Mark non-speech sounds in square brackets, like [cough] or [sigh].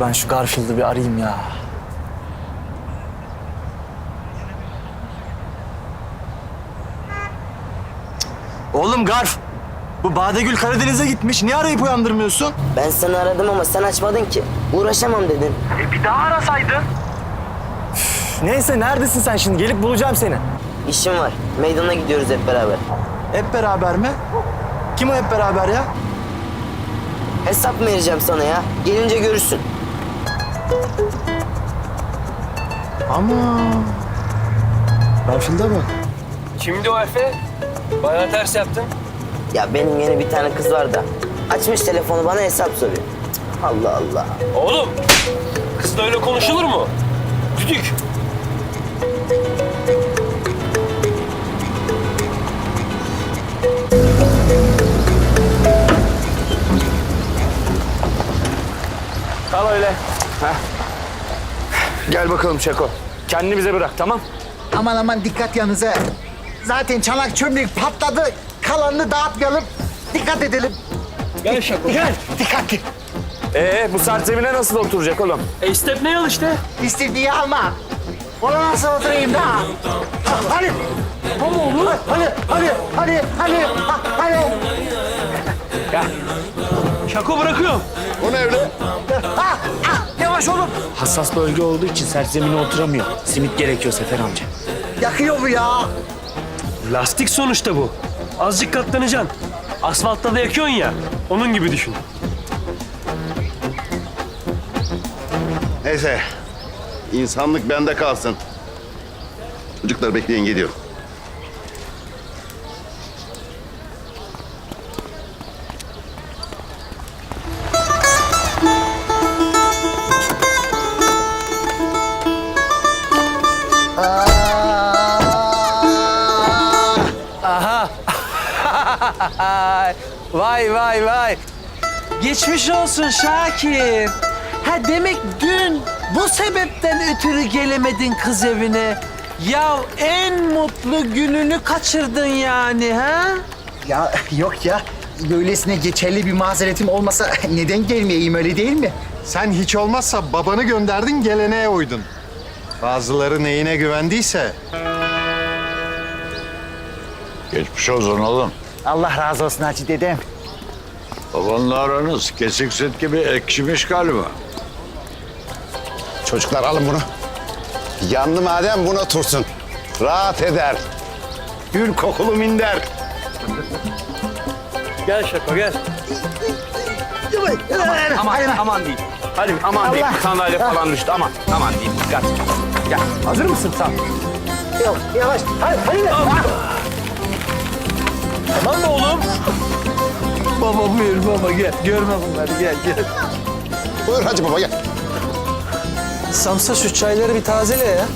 ben şu Garfield'ı bir arayayım ya. Oğlum Garf, bu Badegül Karadeniz'e gitmiş. Niye arayıp uyandırmıyorsun? Ben seni aradım ama sen açmadın ki. Uğraşamam dedin. E bir daha arasaydın. Neyse neredesin sen şimdi? Gelip bulacağım seni. İşim var. Meydana gidiyoruz hep beraber. Hep beraber mi? Kim o hep beraber ya? Hesap mı vereceğim sana ya? Gelince görürsün. Ama Garfield'a bak. Kimdi o Efe? Bayağı ters yaptın. Ya benim yeni bir tane kız var da. Açmış telefonu bana hesap soruyor. Cık, Allah Allah. Oğlum, kızla öyle konuşulur mu? Düdük. Kal öyle. Gel bakalım Şeko. Kendini bize bırak tamam? Aman aman dikkat yanınıza. Zaten çanak çömlek patladı. Kalanını dağıtmayalım. Dikkat edelim. Gel Şako, gel. Dikkatli. Ee bu sert zemine nasıl oturacak oğlum? E step ne al işte. İstediği alma. Ona nasıl oturayım da? Hadi. Hadi oğlum. Hadi, hadi, hadi, hadi, ha, hadi. Şako bırakıyorum. Ha, ha, yavaş oğlum. Hassas bölge olduğu için sert zemine oturamıyor. Simit gerekiyor Sefer amca. Yakıyor bu ya. Lastik sonuçta bu. Azıcık katlanacaksın. Asfaltta da yakıyorsun ya. Onun gibi düşün. Neyse. insanlık bende kalsın. Çocuklar bekleyin geliyor. [laughs] Vay vay vay. Geçmiş olsun Şakir. Ha demek dün bu sebepten ötürü gelemedin kız evine. Ya en mutlu gününü kaçırdın yani ha? Ya yok ya. Böylesine geçerli bir mazeretim olmasa neden gelmeyeyim öyle değil mi? Sen hiç olmazsa babanı gönderdin geleneğe uydun. Bazıları neyine güvendiyse Geçmiş olsun oğlum. Allah razı olsun Hacı dedem. Babanla aranız kesik süt gibi ekşimiş galiba. Çocuklar alın bunu. Yandı madem bunu otursun. Rahat eder. Gül kokulu minder. Gel Şako, gel. Aman aman diyeyim. Hadi aman diyeyim. Sandalye falan düştü. Aman aman diyeyim. Dikkat. Gel. Hazır mısın sen? Yok yavaş. Hadi, hadi. Tamam mı oğlum? Baba buyur baba gel. Görme bunları gel gel. Buyur Hacı Baba gel. Samsa şu çayları bir tazele ya.